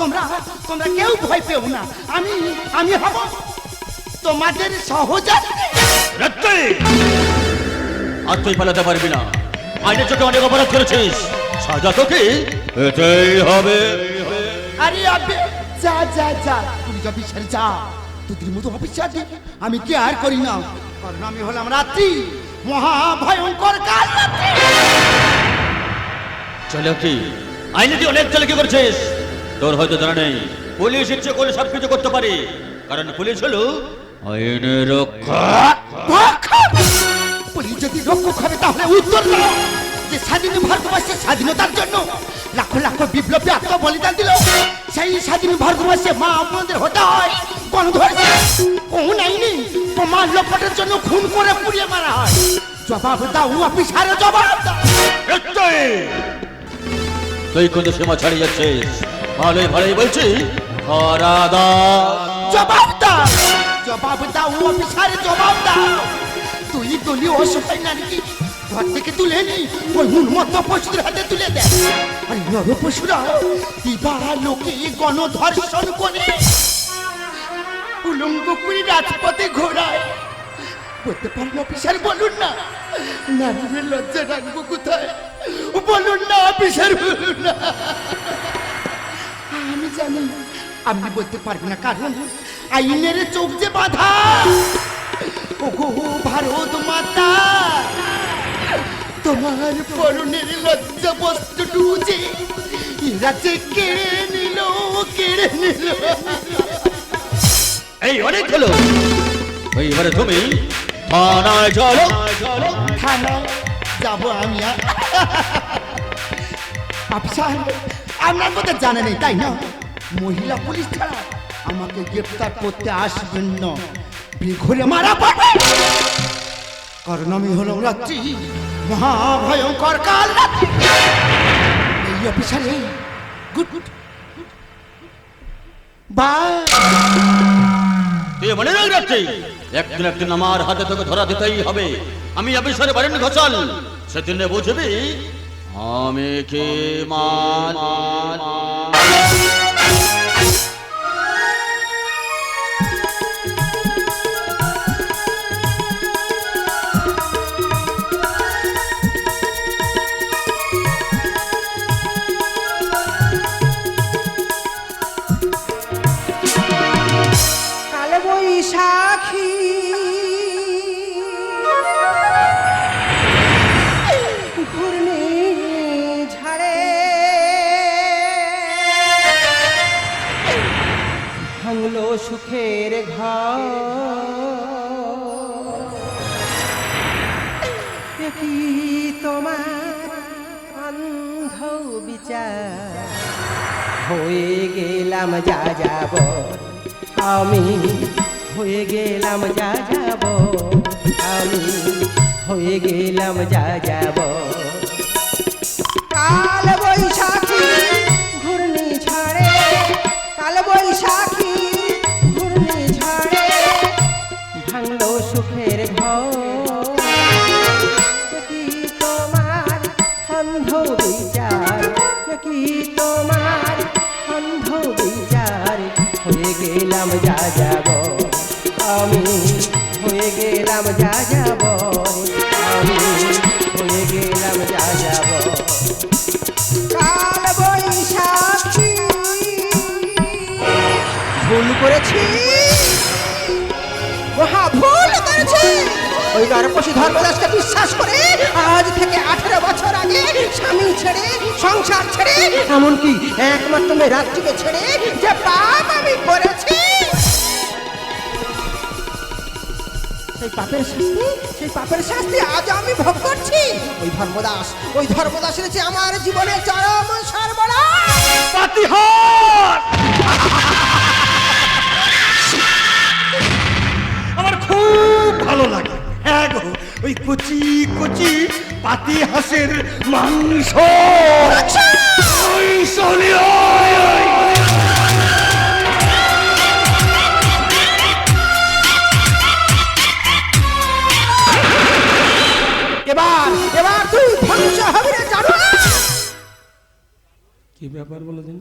তোমরা তোমরা কেউ ভয় পেও না। আমি আমি হব তোমাদের সহযাত্রী রাত্রে আর তুই পালাতে পারবি না। আইনের চোখে অনেক অপরাধ করেছিস। সাজা তোকে এটাই হবে। আরে আবে যা যা যা। পুলিশ অফিসার যা তোদের মতো অফিসার আমি কি আর করি না? কারণ আমি হলাম রাত্রি মহা ভয়ঙ্কর কাল চলে কি? আইনে তুই অনেক চালাকি করছিস। তোর হয়তো জানা নেই। পুলিশ ইচ্ছে করে সবকিছু করতে পারে। কারণ পুলিশ হলো আইনের রক্ষা। পুলিশ যদি রক্ষক হবে তাহলে উত্তর দাও যে স্বাধীন ভারতবর্ষের স্বাধীনতার জন্য লাখ লাখ বিপ্লবী আত্ম বলিদান দিল। সেই স্বাধীন ভারতবর্ষে মা আপনাদের হতে হয় গণধর্ষণ কোন আইনি তোমার লপটের জন্য খুন করে পুড়িয়ে মারা হয়। জবাব দাও অফিসারে জবাব দাও! তুই কিন্তু সীমা ছাড়িয়ে যাচ্ছিস। ভালোই ভালোই বলছি খরাদা জবাব দাও। জবাব দাও, অফিসারে, জবাব দাও। তুই দলীয় অসহায় নারীকে ঘর থেকে তুলে নি ওই উন্মত্ত পশুদের হাতে তুলে দেয় আর নর পশুরা, দিবা লোকে গণধর্ষণ করে। উলঙ্গ করে রাজপথে ঘোরায় বলতে পারেন অফিসার, বলুন না। নারীদের লজ্জা রাখব কোথায়? বলুন না, অফিসার, বলুন না। জানি। আপনি বলতে পারবেন না কারণ আইনের চোখ যে বাধা। ওগো ভারত মাতা তোমার পরনের লজ্জা বস্তুটু যে এরা যে কেড়ে নিল কেড়ে নিল। এই অনেক হলো। এইবারে তুমি থানায় চলো। থানায় যাব আমি আপনার কথা জানা নেই তাই না? মহিলা পুলিশ ছাড়া আমাকে গ্রেপ্তার করতে আসবেন না। ঘুরে মারা পাবে কারণ আমি হলাম রাত্রি, মহাভয়ঙ্কর কাল রাত্রি। এই অফিসারে, গুড গুড মনে রাখ একদিন একদিন আমার হাতে তোকে ধরা দিতেই হবে। আমি অফিসারে বারেন ঘোষাল, সেদিনে বুঝবি আমি সুখের ঘর। কি তোমার অন্ধ বিচার। হয়ে গেলাম যা যাব আমি হয়ে গেলাম যা যাব আমি হয়ে গেলাম যা যাব কাল বৈশাখী তারপরে ধর্মদাসকে বিশ্বাস করে আজ থেকে আঠেরো বছর আগে স্বামী ছেড়ে, সংসার ছেড়ে, এমনকি একমাত্র মেয়ে রাত্রিকে ছেড়ে যে পাপ আমি করেছি। সেই পাপের শাস্তি, সেই পাপের শাস্তি আজ আমি ভোগ করছি। ওই ধর্মদাস ওই ধর্মদাস রয়েছে আমার জীবনে চরম সর্বনা আমার খুব ভালো লাগে। সর্বনাশ পাতিহার কুচি কুচি পাতি হাঁসের মাংস। মাংস এবার এবার তুই ধ্বংস হবে রে জানো কি ব্যাপার বলো দিন?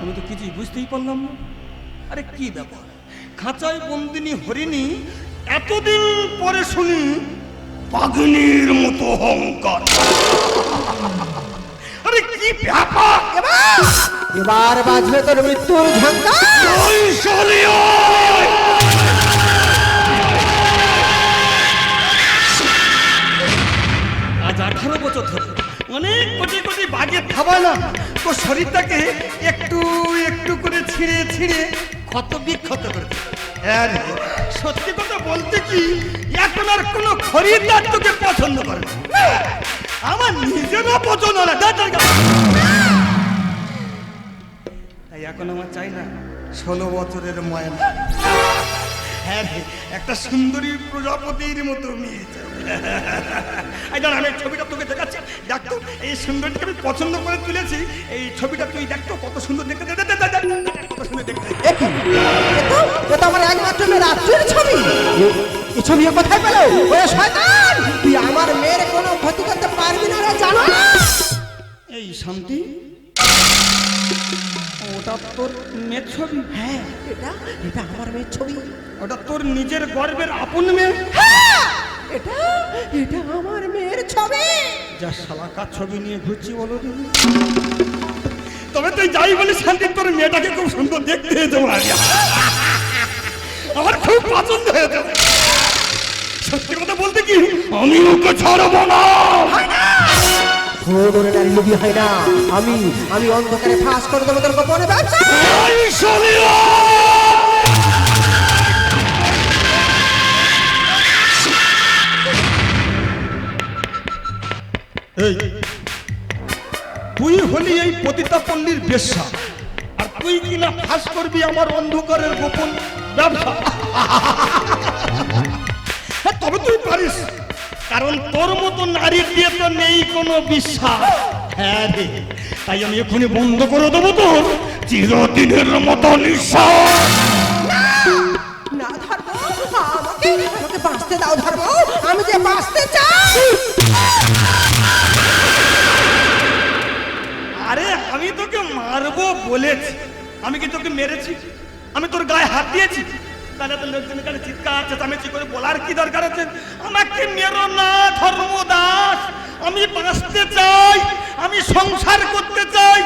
আমি তো কিছুই বুঝতেই পারলাম না। আরে কি ব্যাপার? খাঁচায় বন্দিনী হরিণী এতদিন পরে শুনি পাগনির মতো অহংকার। আরে কি ব্যাপার? এবার? এবার বাজবে তোর মৃত্যুর ঝঙ্কা। আজ আঠারো বছর ধরে অনেক কোটি কোটি বাঘে খাবায় না। তো শরীরটাকে একটু একটু করে ছিঁড়ে ছিঁড়ে ক্ষত বিক্ষত করে। হ্যাঁ সত্যি কথা বলতে কি এখন আর কোনো খরিদ্দার তোকে পছন্দ করে না। আমার নিজেরও পছন্দ না। তাই এখন আমার চাই না ষোলো বছরের ময়না। হ্যাঁ রে, একটা সুন্দরী প্রজাপতির মতো মেয়ে এই আমি ছবিটা তোকে দেখাচ্ছি। দেখ তো এই সুন্দরীকে আমি পছন্দ করে তুলেছি এই ছবিটা তুই দেখ তো কত সুন্দর দেখতে। দেখি এ তো আমার একমাত্র মেয়ে রাত্রির ছবি। এ- ছবি কোথায় পেল? ওরে শয়তান! তুই আমার মেয়ের কোনো ক্ষতি করতে পারবি না রে জানো এই শান্তি ওটা তোর মেয়ের ছবি? হ্যাঁ এটা এটা আমার মেয়ের ছবি। ওটা তোর নিজের গর্বের আপন মেয়ে? হ্যাঁ এটা এটা আমার মেয়ের ছবি। যা শালাকার ছবি নিয়ে ঘুরছি বলো তবে তুই যাই বলি শান্তি তোর মেয়েটাকে খুব সুন্দর দেখতে হয়েছে মারি আমার খুব পছন্দ হয়েছে। সত্যি কথা বলতে কি আমি ওকে ছাড়বো না। ভোগরে নারী লোভী হয় না। আমি আমি অন্ধকারে ফাঁস করে দেবো তোর গোপনে ব্যবসা এই তুই হলি এই পতিতা পল্লীর বেশ্যা। আর তুই কিনা ফাঁস করবি আমার অন্ধকারের গোপন ব্যবসা। হ্যাঁ, তবে তুই পারিস। কারণ তোর মতো নারীর দিয়ে তো নেই কোনো বিশ্বাস। হ্যাঁ রে তাই আমি এক্ষুনি বন্ধ করে দেবো তোর। চিরদিনের মতো নিঃশ্বাস। না ধর্ম আমাকে আমাকে বাঁচতে দাও ধর্ম। আমি যে বাঁচতে চাই। মারবো বলেছি। আমি কি তোকে মেরেছি? আমি তোর গায়ে হাত দিয়েছি? তাহলে তো লোকজনের কাছে চিৎকার চেঁচামেচি করে বলার কি দরকার আছে? আমাকে মেরো না, ধর্মদাস। আমি বাঁচতে চাই, আমি সংসার করতে চাই।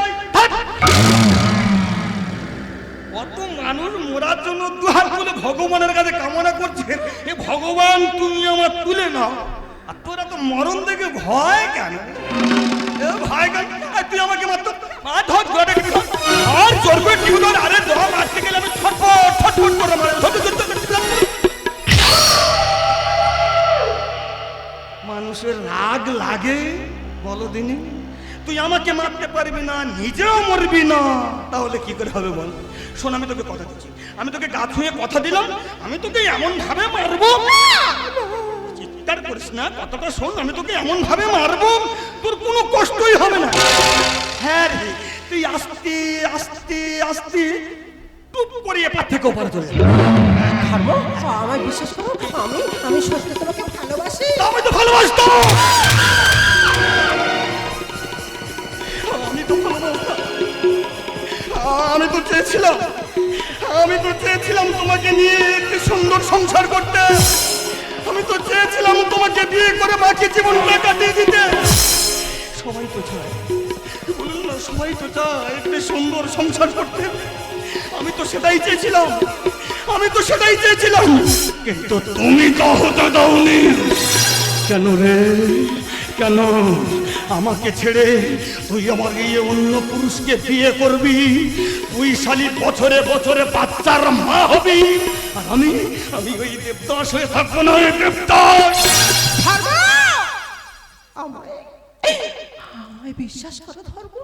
কত মানুষ মোরার জন্য দুহাত তুলে ভগবানের কাছে কামনা করছে। এ ভগবান, তুমি আমার তুলে নাও। আর তোরা তো মরণ দেখে ভয় কেন? ভয় কেন? তুই আমাকে মারতো আর ধর জোরে একটু আর গেলে আমি ছটফট ছটফট করে মারে ধর। মানুষের রাগ লাগে, বলো দিনি। তুই আমাকে মারতে পারবি না, নিজেও মরবি না। তাহলে কি করে হবে বল? শোন, আমি তোকে কথা দিচ্ছি। আমি তোকে গা ছুঁয়ে কথা দিলাম, আমি তোকে এমন ভাবে মারবো। চিৎকার করিস না কথাটা শোন আমি তোকে এমন ভাবে মারবো তোর কোনো কষ্টই হবে না। হ্যাঁ রে তুই আস্তে আস্তে আস্তে টুপ করে এপার থেকে ওপারে চলে। ধর্ম আমায় বিশ্বাস করো? আমি আমি সত্যি তোমাকে ভালোবাসি। আমি তো ভালোবাসতাম আমি তো ভালোবাসতাম আমি তো চেয়েছিলাম আমি তো চেয়েছিলাম তোমাকে নিয়ে একটি সুন্দর সংসার করতে। আমি তো চেয়েছিলাম তোমাকে বিয়ে করে বাকি জীবনটা কাটিয়ে দিতে। সবাই তো চায়। সবাই তো চায় একটি সুন্দর সংসার করতে। আমি তো সেটাই চেয়েছিলাম। আমি তো সেটাই চেয়েছিলাম। কিন্তু তুমি তো হতে দাওনি। কেন রে? কেন? আমাকে ছেড়ে তুই আমার এই অন্য পুরুষকে বিয়ে করবি। তুই শালি বছরে বছরে বাচ্চার মা হবি। আর আমি আমি ওই দেবদাস হয়ে থাকব না ওই দেবদাস। আমায়। বিশ্বাস করো ধর্ম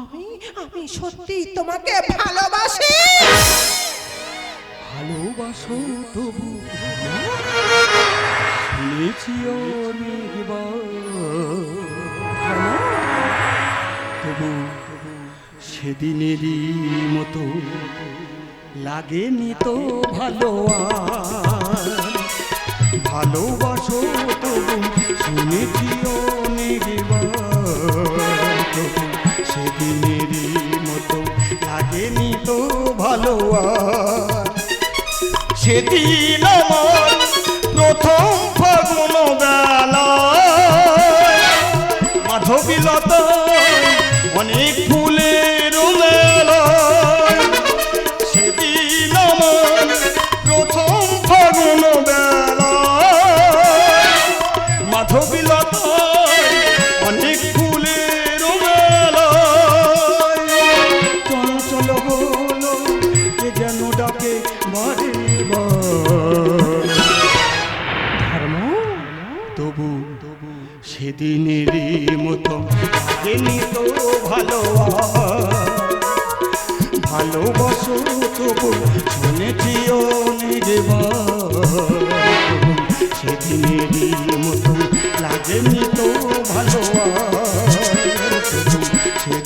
আমি আমি সত্যি তোমাকে ভালোবাসি। ভালোবাসো তবু। শুনেছি অনেকবার। তবু সেদিনেরই মতো লাগেনি তো ভালো ভালোবাসো তবু শুনেছি সেদিনেরই মতো লাগেনি তো ভালো সেদিন আমার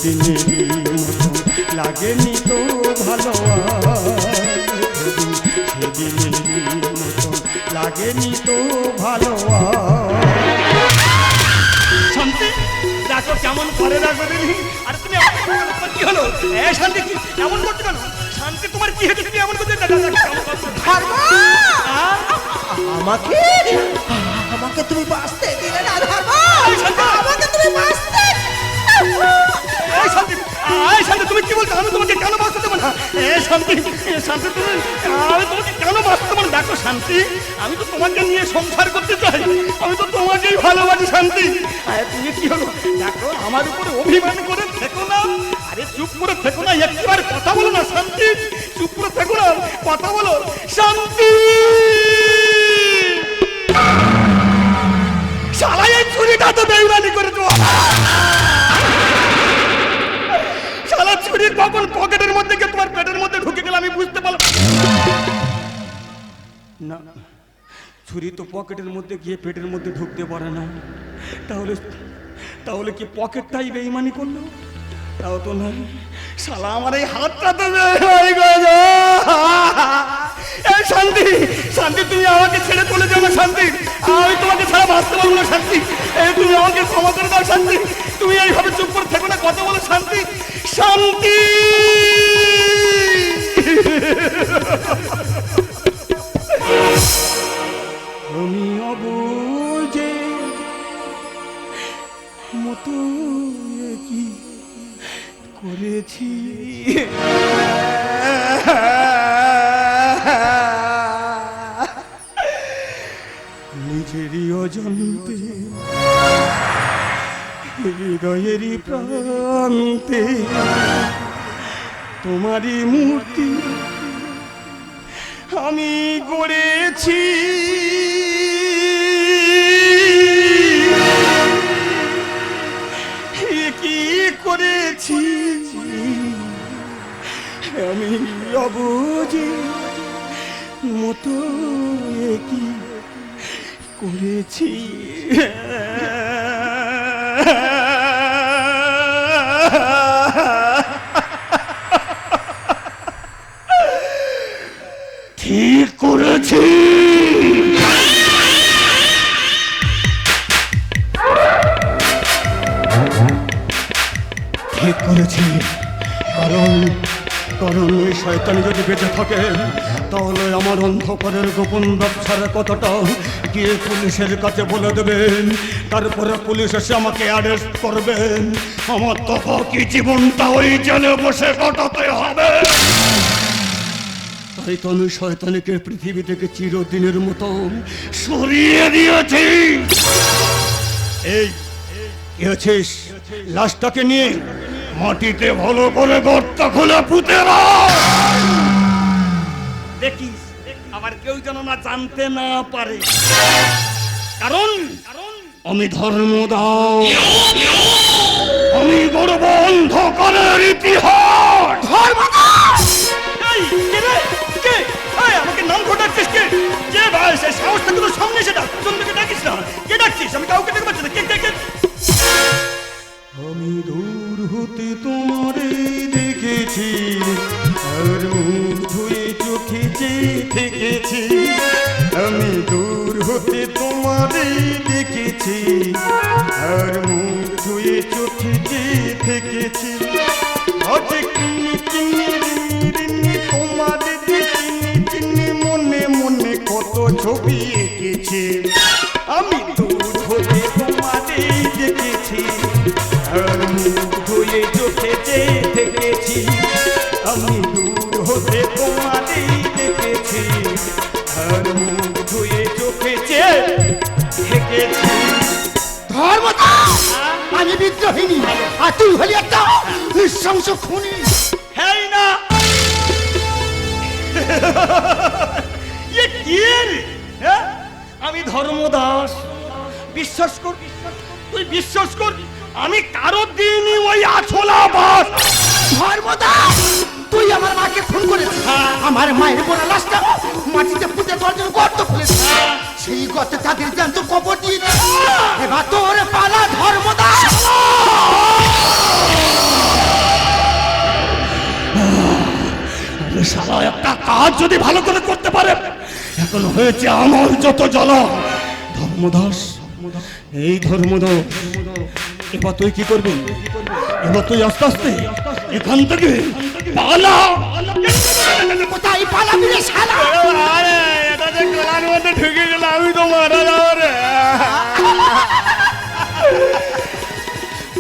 সেদিনেরই মতো লাগেনি তো ভালো সেদিনেরই মতো লাগেনি তো ভালো শান্তি দেখো কেমন করে দেখো দিদি আর তুমি কি হলো? এ শান্তি কি? এমন কেন? শান্তি তোমার কি হয়েছে? তুমি এমন আমাকে? আমাকে তুমি বাঁচতে শান্তি শান্তি, তুমি কি বলছো? আমি তোমাকে কেন বাঁচতে দেবো না? এ শান্তি শান্তি, তুমি আমি তোমাকে কেন বাঁচতে দেবো না? দেখো শান্তি, আমি তো তোমাকে নিয়ে সংসার করতে চাই। আমি তো তোমাকেই ভালোবাসি, শান্তি। আরে তুমি কি হলো? দেখো, আমার উপরে অভিমান করে থেকো না। আরে চুপ করে থেকো না, একবার কথা বলো না, শান্তি। চুপ করে থেকো না, কথা বলো, শান্তি। গেল আমি বুঝতে পারলাম। না ছুরি তো পকেটের মধ্যে গিয়ে পেটের মধ্যে ঢুকতে পারে না। তাহলে তাহলে কি পকেটটাই বেইমানি করল? তাও তো নয়। শালা আমার এই হাতটা তো। এই শান্তি শান্তি, তুমি আমাকে ছেড়ে চলে যাও না, শান্তি। আমি তোমাকে ছাড়া বাঁচতে পারব না, শান্তি। এই তুমি আমাকে ক্ষমা করে দাও, শান্তি। তুমি এইভাবে চুপ করে থেকো না। আমি গড়েছি। কি করেছি? আমি অবুঝে মতো কি করেছি? করেছি। ঠিক করেছি। কারণ কারণ ওই শয়তানি যদি বেঁচে থাকে, তাহলে আমার অন্ধকারের গোপন ব্যবসার কথাটা গিয়ে পুলিশের কাছে বলে দেবেন। তারপরে পুলিশ এসে আমাকে অ্যারেস্ট করবেন। আমার তো কি জীবনটা ওই জেলে বসে কাটাতে হবে। তো শয়তানিকে পৃথিবী থেকে চিরদিনের মতো সরিয়ে দিয়েছি। এই, কি লাশটাকে নিয়ে মাটিতে ভালো করে গর্ত খুলে পুঁতে দেখিস, আবার কেউ যেন না জানতে না পারে। কারণ আমি ধর্মদাও আমি গর্ব অন্ধকারের ইতিহাস। ভোটার ডাকিস না। কে ডাকছিস? আমি কাউকে দেখতে পাচ্ছি না। কে কে আমি দূর হতে তোমারে দেখেছি। আর মুখ ধুয়ে চোখে যে থেকেছি। আমি দূর হতে তোমারে দেখেছি। আর মুখ ধুয়ে চোখে যে থেকেছি। ছবি এঁকেছে। আমি দূর হতে তোমারে দেখেছি। ধুয়ে চোখে চেয়ে আমি দূর হতে তোমারে দেখেছি। আর মুখ ধুয়ে চোখে থেকেছি ধর্মতা আমি বিদ্রোহিনী আর তুই হলি একটা নৃশংস খুনি। হ্যাঁ না! রে? হ্যাঁ? আমি ধর্মদাস। বিশ্বাস কর তুই বিশ্বাস কর আমি কারও দিনই ওই আছলা বাস। ধর্মতা তুই আমার মাকে খুন করেছিস। আমার মায়ের বোনা লাশটা মাটিতে পুঁতে দেওয়ার জন্য গর্ত খুলেছিস। সেই গর্তে তাদের জ্যান্ত কবর দিয়েছে এবার তোর পালা ধর্মদা আরে শালা একটা কাজ যদি ভালো করে করতে পারে এখন হয়েছে আমার যত জ্বালা ধর্মদাস এই ধর্মদাস এবার তুই কি করবি? এবার তুই আস্তে আস্তে এখান থেকে পালা। কোথায় পালাবি রে শালা? আরে এটা যে গলার মধ্যে ঢুকে গেল আমি তো মারা যাব রে।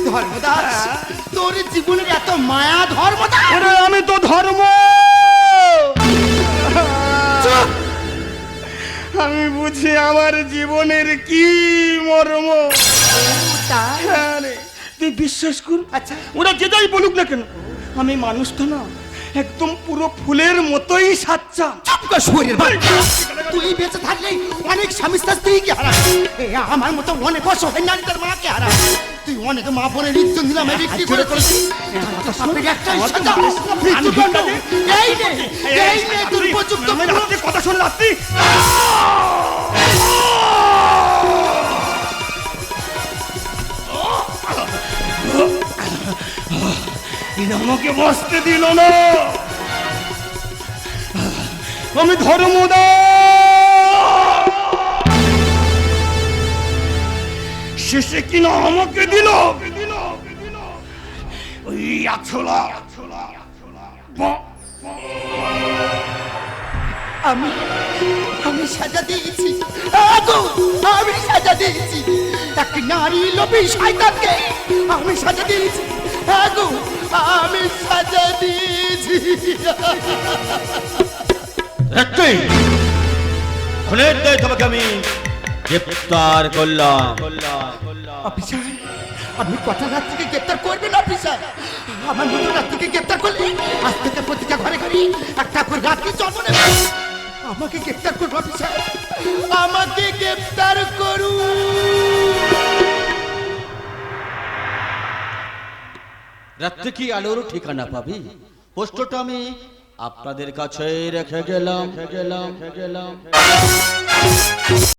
ধর্মদাস তোর জীবনের এত মায়া আমি তো ধর্ম। আমি বুঝি আমার জীবনের কি মর্ম? তাই? হ্যাঁ রে, তুই বিশ্বাস কর আচ্ছা। ওরা যে যাই বলুক না কেন আমি মানুষটা না একদম পুরো ফুলের মতোই সাচ্চা। চুপ কর শুয়োরের তুই বেঁচে থাকলে অনেক স্বামী স্ত্রীকে হারাস এ, আমার মতো অনেক অসহায় নারী তার মাকে হারাস তুই অনেক মা করে করেছিস পাপের একটাই সাজা, মৃত্যুদণ্ড। এই নে, এই নে তোর উপযুক্ত রাত্রে কথা শুনে রাত্রি আমাকে বসতে দিল না। আমি ধর্মদা শেষে কিনা আমাকে দিল? ওই আছলা। আমি আমি সাজা দিয়েছি। আমি সাজা দিয়েছি। এক নারী লোভী শয়তানকে আমি সাজা দিয়েছি। আগো আমি সাজা দিয়েছি। একটি। খুনের দেয় তোমাকে আমি গ্রেপ্তার করলাম। অফিসার আপনি কটা রাত থেকে গ্রেপ্তার করবেন অফিসার? আমার মতো রাত থেকে গ্রেপ্তার করলে? আজ থেকে প্রতিটা ঘরে ঘরে একটা করে রাত্রি জন্ম নেবে আমাকে গ্রেপ্তার করুন অফিসার। আমাকে গ্রেপ্তার করুন রাত্রে কি আলোর ঠিকানা পাবি? পোস্টটা আমি আপনাদের কাছে রেখে গেলাম রেখে গেলাম রেখে গেলাম।